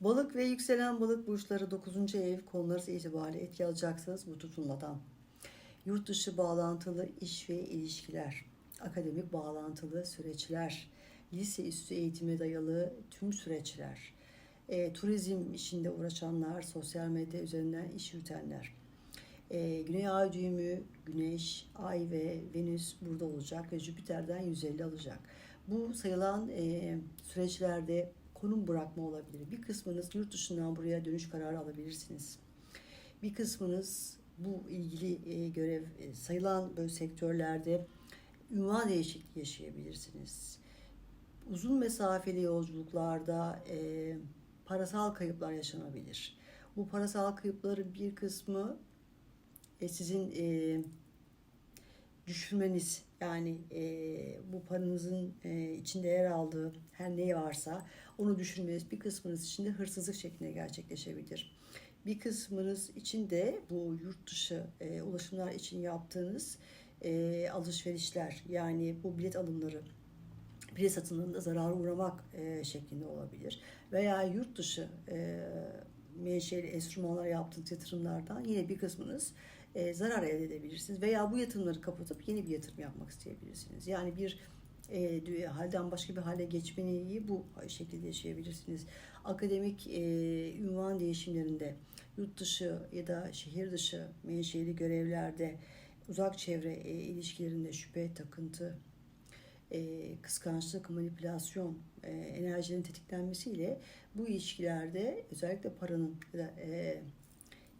Balık ve yükselen balık burçları 9. ev konuları itibariyle etki alacaksınız bu tutulmadan. Yurt dışı bağlantılı iş ve ilişkiler, akademik bağlantılı süreçler, lise üstü eğitime dayalı tüm süreçler, e, turizm işinde uğraşanlar, sosyal medya üzerinden iş yürütenler, e, Güney Ay düğümü, Güneş, Ay ve Venüs burada olacak ve Jüpiter'den 150 alacak. Bu sayılan e, süreçlerde konum bırakma olabilir. Bir kısmınız yurt dışından buraya dönüş kararı alabilirsiniz. Bir kısmınız bu ilgili e, görev e, sayılan böyle sektörlerde ünvan değişikliği yaşayabilirsiniz. Uzun mesafeli yolculuklarda e, parasal kayıplar yaşanabilir. Bu parasal kayıpların bir kısmı e, sizin e, düşürmeniz yani e, bu paranızın e, içinde yer aldığı her ne varsa onu düşürmeniz bir kısmınız için de hırsızlık şeklinde gerçekleşebilir. Bir kısmınız için de bu yurt dışı e, ulaşımlar için yaptığınız e, alışverişler yani bu bilet alımları bilet satımlarında zarara uğramak e, şeklinde olabilir. Veya yurt dışı e, menşeli enstrümanlar yaptığınız yatırımlardan yine bir kısmınız e, zarar elde edebilirsiniz. Veya bu yatırımları kapatıp yeni bir yatırım yapmak isteyebilirsiniz. Yani bir e, halden başka bir hale geçmeyi bu şekilde yaşayabilirsiniz. Akademik e, ünvan değişimlerinde yurt dışı ya da şehir dışı menşeli görevlerde uzak çevre e, ilişkilerinde şüphe, takıntı, e, kıskançlık, manipülasyon, e, enerjinin tetiklenmesiyle bu ilişkilerde özellikle paranın e,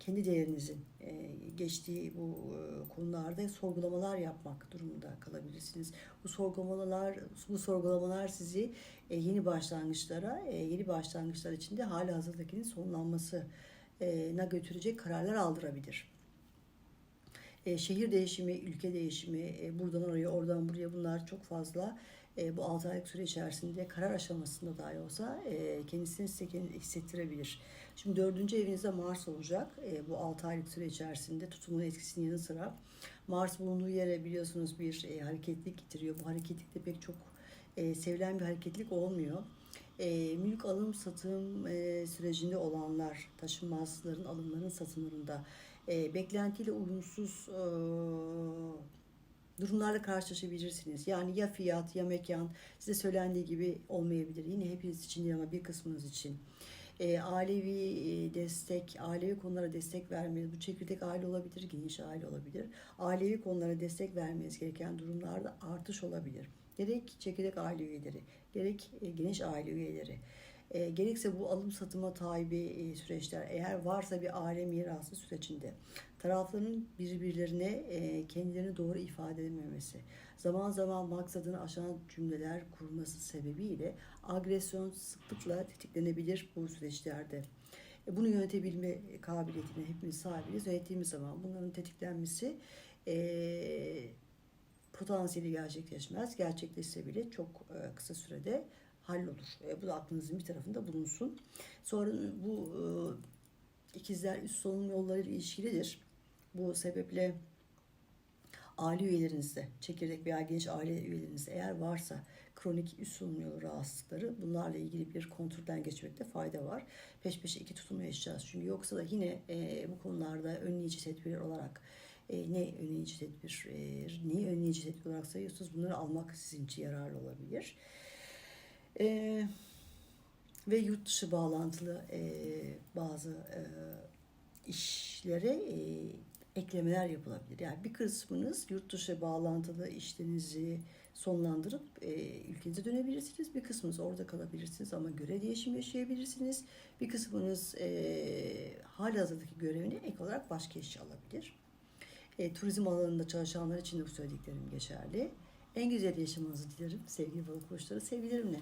kendi değerinizin e, geçtiği bu e, konularda sorgulamalar yapmak durumunda kalabilirsiniz. Bu sorgulamalar bu sorgulamalar sizi e, yeni başlangıçlara, yeni başlangıçlar içinde hali hazırdakinin sonlanması e, na götürecek kararlar aldırabilir. E, şehir değişimi, ülke değişimi, e, buradan oraya, oradan buraya bunlar çok fazla e, bu 6 aylık süre içerisinde karar aşamasında dahi olsa e, kendisini size kendi hissettirebilir. Şimdi dördüncü evinizde Mars olacak. E, bu 6 aylık süre içerisinde tutumun etkisinin yanı sıra Mars bulunduğu yere biliyorsunuz bir e, hareketlik getiriyor. Bu hareketlik de pek çok e, sevilen bir hareketlik olmuyor. E, mülk alım satım e, sürecinde olanlar, taşınmazların alımların satımlarında e, beklentiyle uyumsuz e, durumlarla karşılaşabilirsiniz. Yani ya fiyat ya mekan size söylendiği gibi olmayabilir. Yine hepiniz için değil ama bir kısmınız için. E, ailevi e, destek, ailevi konulara destek vermeniz, bu çekirdek aile olabilir, geniş aile olabilir. Ailevi konulara destek vermeniz gereken durumlarda artış olabilir. Gerek çekirdek aile üyeleri, gerek e, geniş aile üyeleri. E, gerekse bu alım satıma tabi e, süreçler eğer varsa bir aile mirası sürecinde tarafların birbirlerine e, kendilerini doğru ifade edememesi, zaman zaman maksadını aşan cümleler kurması sebebiyle agresyon sıklıkla tetiklenebilir bu süreçlerde. E, bunu yönetebilme kabiliyetine hepimiz sahibiz. Yönettiğimiz zaman bunların tetiklenmesi e, potansiyeli gerçekleşmez. Gerçekleşse bile çok e, kısa sürede hallolur. E, bu da aklınızın bir tarafında bulunsun. Sonra bu e, ikizler üst solunum yolları ile ilişkilidir. Bu sebeple aile üyelerinizde, çekirdek veya genç aile üyelerinizde eğer varsa kronik üst solunum rahatsızlıkları bunlarla ilgili bir kontrolden geçmekte fayda var. Peş peşe iki tutumu yaşayacağız. Çünkü yoksa da yine e, bu konularda önleyici tedbirler olarak e, ne önleyici tedbir, e, neyi önleyici tedbir olarak sayıyorsunuz bunları almak sizin için yararlı olabilir. E, ve yurt dışı bağlantılı e, bazı e, işlere e, eklemeler yapılabilir. Yani bir kısmınız yurt dışı bağlantılı işlerinizi sonlandırıp e, ülkenize dönebilirsiniz. Bir kısmınız orada kalabilirsiniz ama görev değişimi yaşayabilirsiniz. Bir kısmınız e, hali hazırdaki görevini ek olarak başka iş alabilir. E, turizm alanında çalışanlar için de bu söylediklerim geçerli. En güzel yaşamanızı dilerim sevgili balık burçları. Sevgilerimle.